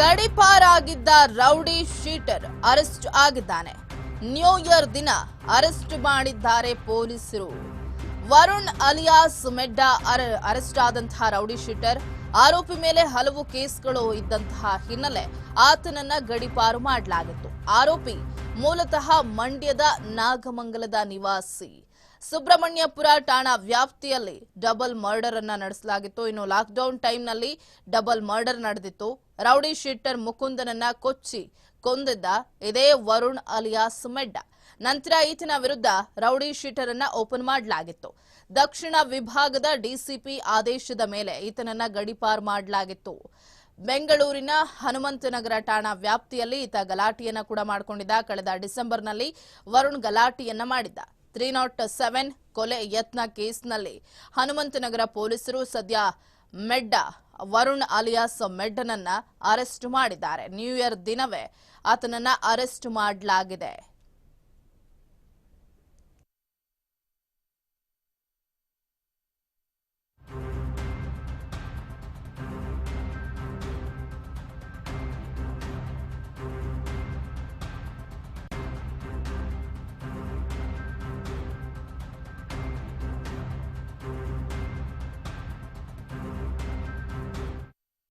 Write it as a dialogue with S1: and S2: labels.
S1: ಗಡಿಪಾರಾಗಿದ್ದ rowdy sheeter arrest ಆಗಿದ್ದಾನೆ. New year ದಿನ arrest ಮಾಡಿದ್ದಾರೆ ಪೊಲೀಸರು. ವರುಣ್ ಅಲಿಯಾಸ್ ಮೆಡ್ಡಾ ಅರ- ಅರೆಸ್ಟ್ ಆದಂತಹ ರೌಡಿ ಶೀಟರ್ ಆರೋಪಿ ಮೇಲೆ ಹಲವು ಕೇಸ್ಗಳು ಇದ್ದಂತಹ ಹಿನ್ನೆಲೆ ಆತನನ್ನ ಗಡಿಪಾರು ಮಾಡಲಾಗಿತ್ತು. ಆರೋಪಿ ಮೂಲತಃ ಮಂಡ್ಯದ ನಾಗಮಂಗಲದ ನಿವಾಸಿ. ಸುಬ್ರಹ್ಮಣ್ಯಪುರ ಠಾಣಾ ವ್ಯಾಪ್ತಿಯಲ್ಲಿ ಡಬಲ್ ಮರ್ಡರ್ ಅನ್ನ ನಡೆಸಲಾಗಿತ್ತು. ಇನ್ನು ಲಾಕ್ಡೌನ್ ಟೈಮ್ನಲ್ಲಿ ಡಬಲ್ ಮರ್ಡರ್ ನಡೆದಿತ್ತು. ರೌಡಿ ಶೀಟರ್ ಮುಕುಂದನನ್ನ ಕೊಚ್ಚಿ ಕೊಂದಿದ್ದ ಇದೇ ವರುಣ್ ಅಲಿಯಾಸ್ ಮೆಡ್ಡ. ನಂತರ ಈತನ ವಿರುದ್ಧ ರೌಡಿ ಶೀಟರ್ ಅನ್ನ ಓಪನ್ ಮಾಡಲಾಗಿತ್ತು. ದಕ್ಷಿಣ ವಿಭಾಗದ ಡಿಸಿಪಿ ಆದೇಶದ ಮೇಲೆ ಈತನನ್ನ ಗಡಿಪಾರು ಮಾಡಲಾಗಿತ್ತು. ಬೆಂಗಳೂರಿನ ಹನುಮಂತನಗರ ಠಾಣಾ ವ್ಯಾಪ್ತಿಯಲ್ಲಿ ಈತ ಗಲಾಟೆಯನ್ನ ಕೂಡ ಮಾಡಿಕೊಂಡಿದ್ದ. ಕಳೆದ ಡಿಸೆಂಬರ್ನಲ್ಲಿ ವರುಣ್ ಗಲಾಟೆಯನ್ನ ಮಾಡಿದ್ದ. ತ್ರೀ ನಾಟ್ ಸೆವೆನ್ ಕೊಲೆ ಯತ್ನ ಕೇಸ್ನಲ್ಲಿ ಹನುಮಂತನಗರ ಪೊಲೀಸರು ಸದ್ಯ ಮೆಡ್ಡ, ವರುಣ್ ಅಲಿಯಾಸ್ ಮೆಡ್ಡನನ್ನ ಅರೆಸ್ಟ್ ಮಾಡಿದ್ದಾರೆ. ನ್ಯೂ ಇಯರ್ ದಿನವೇ ಆತನನ್ನ ಅರೆಸ್ಟ್ ಮಾಡಲಾಗಿದೆ.